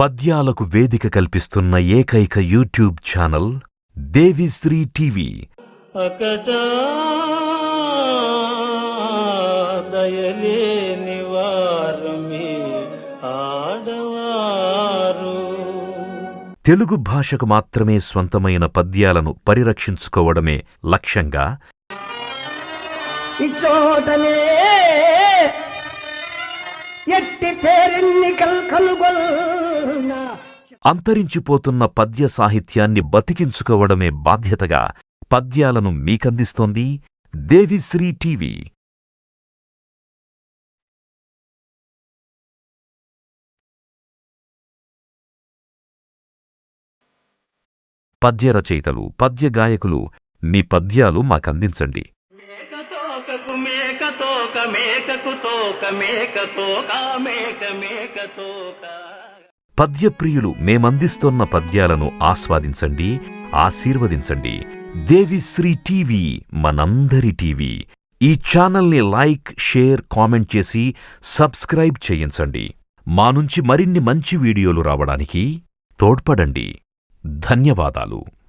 పద్యాలకు వేదిక కల్పిస్తున్న ఏకైక YouTube channel Devisri TV. Telugu భాషకు మాత్రమే స్వంతమైన పద్యాలను పరిరక్షించుకోవడమే లక్ష్యంగా ఇచ్చోటనే ఎట్టి పేరెన్నికల్ కనుగొల్నా అంతరించిపోతున్న పద్య సాహిత్యాన్ని బతికించుకోవడమే బాధ్యతగా పద్యాలను మీకందిస్తోంది దేవిశ్రీ టీవీ. పద్య రచయితలు పద్య గాయకులు మీ పద్యాలు మాకందించండి. మేకతోక మేకకు తోక మేకతోక మేక మేకతోక. పద్యప్రియులు మేమందిస్తోన్న పద్యాలను ఆస్వాదించండి ఆశీర్వదించండి. దేవిశ్రీ టీవీ మనందరి టీవీ. ఈ ఛానల్ని లైక్ షేర్ కామెంట్ చేసి సబ్స్క్రైబ్ చేయించండి. మా నుంచి మరిన్ని మంచి వీడియోలు రావడానికి తోడ్పడండి. ధన్యవాదాలు.